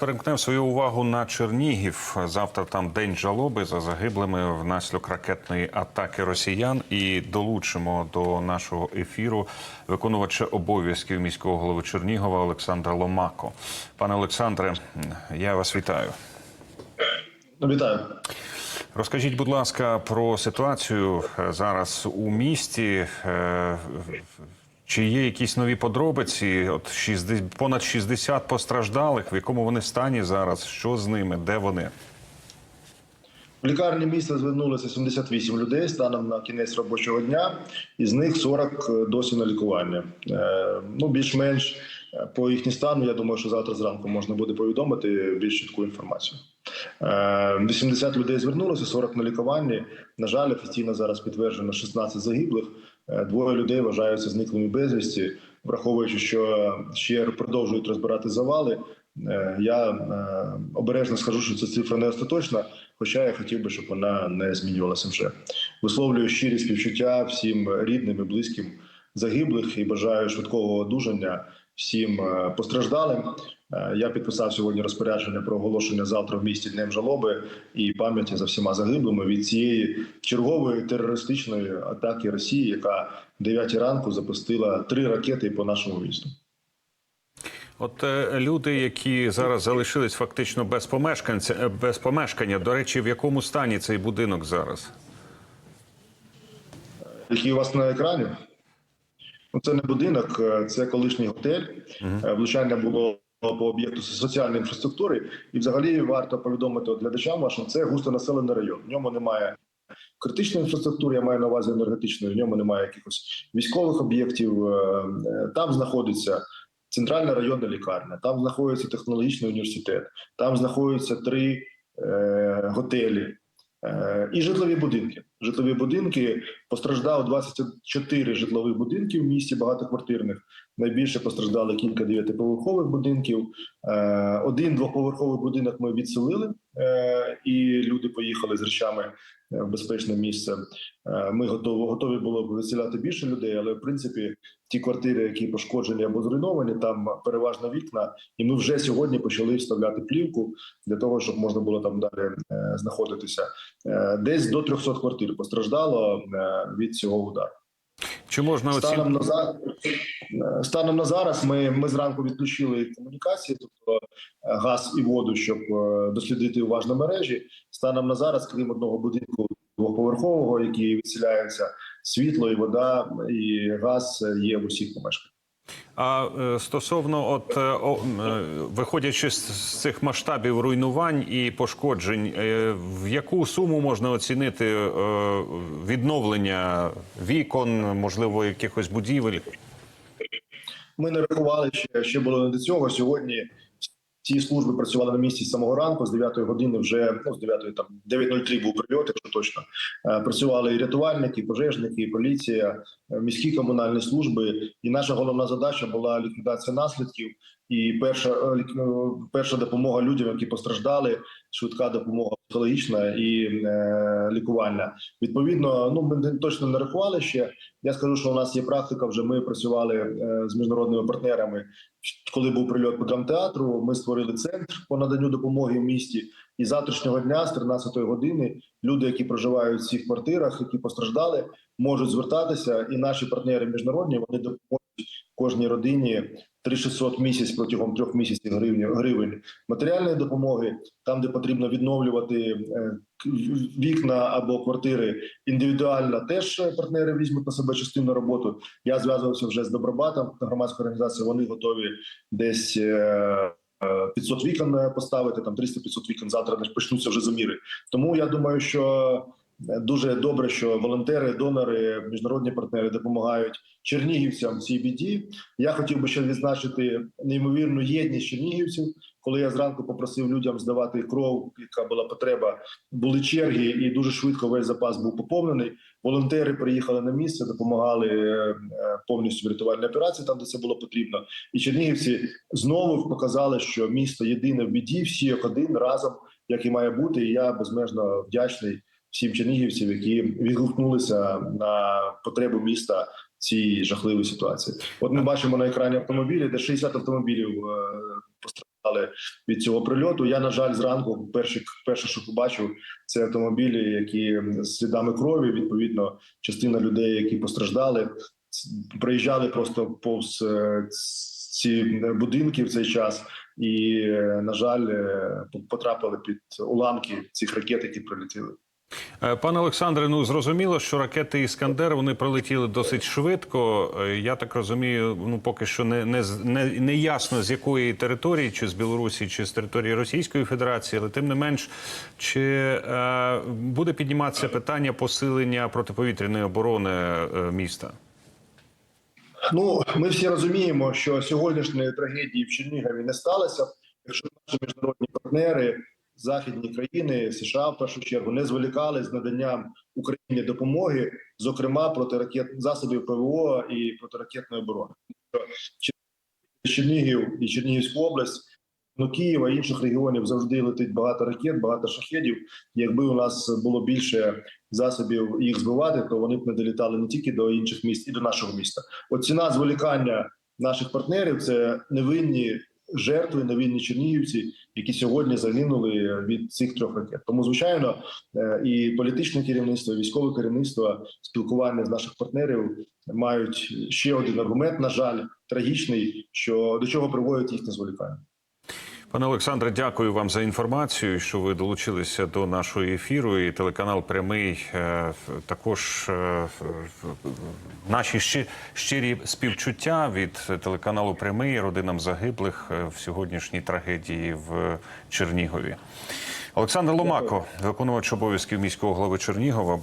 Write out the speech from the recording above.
Перемкнемо свою увагу на Чернігів. Завтра там день жалоби за загиблими внаслідок ракетної атаки росіян. І долучимо до нашого ефіру виконувача обов'язків міського голови Чернігова Олександра Ломако. Пане Олександре, я вас вітаю. Вітаю. Розкажіть, будь ласка, про ситуацію е, зараз у місті. Е, Чи є якісь нові подробиці? От 60, понад 60 постраждалих. В якому вони стані зараз? Що з ними? Де вони? В лікарні міста звернулося 78 людей станом на кінець робочого дня, із них 40 досі на лікування. Е, Ну, більш-менш е, по їхній стану, я думаю, що завтра зранку можна буде повідомити більш чітку інформацію. Е, 80 людей звернулося, 40 на лікуванні. На жаль, офіційно зараз підтверджено 16 загиблих. Е, Двоє людей вважаються зниклими безвісті, враховуючи, що ще продовжують розбирати завали. Е, Я е, обережно скажу, що ця цифра не остаточна, хоча я хотів би, щоб вона не змінювалася вже. Висловлюю щирі співчуття всім рідним і близьким загиблих і бажаю швидкого одужання всім постраждалим. Е, Я підписав сьогодні розпорядження про оголошення завтра в місті днем жалоби і пам'яті за всіма загиблими від цієї чергової терористичної атаки Росії, яка в 9 ранку запустила три ракети по нашому місту. От е, люди, які зараз залишились фактично без помешканця, е, без помешкання. До речі, в якому стані цей будинок зараз? який у вас на екрані. Ну, це не будинок, це колишній готель. Влучання було по об'єкту соціальної інфраструктури. І, взагалі, варто повідомити глядачам вашим, це густонаселений район. В ньому немає критичної інфраструктури, я маю на увазі енергетичної. В ньому немає якихось військових об'єктів. Е, е, Там знаходиться центральна районна лікарня, там знаходиться технологічний університет, там знаходяться три е, готелі. Е, І житлові будинки. Житлові будинки постраждало 24 житлових будинків в місті багатоквартирних. Найбільше постраждали кілька дев'ятиповерхових будинків. Е, Один двоповерховий будинок ми відселили, е, і люди поїхали з речами е, в безпечне місце. Ми готові готові було б виселяти більше людей, але в принципі ті квартири, які пошкоджені або зруйновані, там переважно вікна. І ми вже сьогодні почали вставляти плівку для того, щоб можна було там далі знаходитися. Десь до 300 квартир постраждало е, від цього удару. Чи можна. Станом на за- е, станом на зараз ми, ми зранку відключили комунікації, тобто е, газ і воду, щоб дослідити уважно мережі. Станом на зараз, крім одного будинку двоповерхового, який відселяється, світло і вода і газ є в усіх помешканнях. А е, стосовно, от е, е, виходячи з, цих масштабів руйнувань і пошкоджень, в яку суму можна оцінити відновлення вікон, можливо, якихось будівель? Ми не рахували ще, ще було не до цього. Сьогодні ці служби працювали на місці з самого ранку, з 9 години вже ну з 9 там 9.03 був прильот, якщо точно Е, працювали і рятувальники, і пожежники, і поліція, е, міські комунальні служби. І наша головна задача була ліквідація наслідків. І перша е, е, перша допомога людям, які постраждали, швидка допомога психологічна і е, лікувальна. Відповідно, ну ми точно не рахували ще. Я скажу, що у нас є практика. Вже ми працювали е, з міжнародними партнерами. Коли був прильот по драмтеатру, ми створили центр по наданню допомоги в місті. І завтрашнього дня, з 13-ї години, люди, які проживають в цих квартирах, які постраждали, можуть звертатися. І наші партнери міжнародні вони допоможуть кожній родині 3600 в місяць протягом трьох місяців гривень, гривень матеріальної допомоги. Там, де потрібно відновлювати е, вікна або квартири індивідуально, теж е, партнери візьмуть на себе частину роботи. Я зв'язувався вже з Добробатом, громадською організацією. Вони готові десь. е, е, 500 вікон поставити, там 300-500 вікон завтра почнуться вже заміри. Тому я думаю, що дуже добре, що волонтери, донори, міжнародні партнери допомагають чернігівцям в цій біді. Я хотів би ще відзначити неймовірну єдність чернігівців. Коли я зранку попросив людям здавати кров, яка була потреба, були черги, і дуже швидко весь запас був поповнений. Волонтери приїхали на місце, допомагали е, е, повністю в рятувальній операції, там де це було потрібно. І чернігівці знову показали, що місто єдине в біді, всі як один разом, як і має бути. І я безмежно вдячний всім чернігівцям, які відгукнулися на потребу міста в цій жахливій ситуації. От ми бачимо на екрані автомобілі, де 60 автомобілів е, постраждали. від цього прильоту. Я на жаль зранку перше, перше, що побачив, це автомобілі, які з слідами крові. Відповідно, частина людей, які постраждали, приїжджали просто повз е, ці будинки в цей час, і е, на жаль, потрапили під уламки цих ракет, які прилетіли. Е, Пане Олександре, ну зрозуміло, що ракети Іскандер вони прилетіли досить швидко. Е, Я так розумію, ну поки що не, не, не, не ясно з якої території, чи з Білорусі, чи з території Російської Федерації, але тим не менш, чи е, буде підніматися питання посилення протиповітряної оборони е, міста? Ну, ми всі розуміємо, що сьогоднішньої трагедії в Чернігові не сталося. Якщо наші міжнародні партнери, західні країни, США в першу чергу, не зволікали з наданням Україні допомоги, зокрема протиракет засобів ПВО і протиракетної оборони. Що Чернігів і Чернігівську область, ну Києва і інших регіонів завжди летить багато ракет, багато шахедів. Якби у нас було більше засобів їх збивати, то вони б не долітали не тільки до інших міст, і до нашого міста. От ціна зволікання наших партнерів це невинні жертви, на вільні чернігівці, які сьогодні загинули від цих трьох ракет. Тому, звичайно, е, і політичне керівництво, і військове керівництво, спілкування з наших партнерів мають ще один аргумент, на жаль, трагічний, що до чого приводить їхнє зволікання. Пане Олександре, дякую вам за інформацію, що ви долучилися до нашого ефіру. І телеканал Прямий е, також е, наші щирі співчуття від телеканалу Прямий родинам загиблих е, в сьогоднішній трагедії в Чернігові. Олександр Ломако, виконувач обов'язків міського голови Чернігова.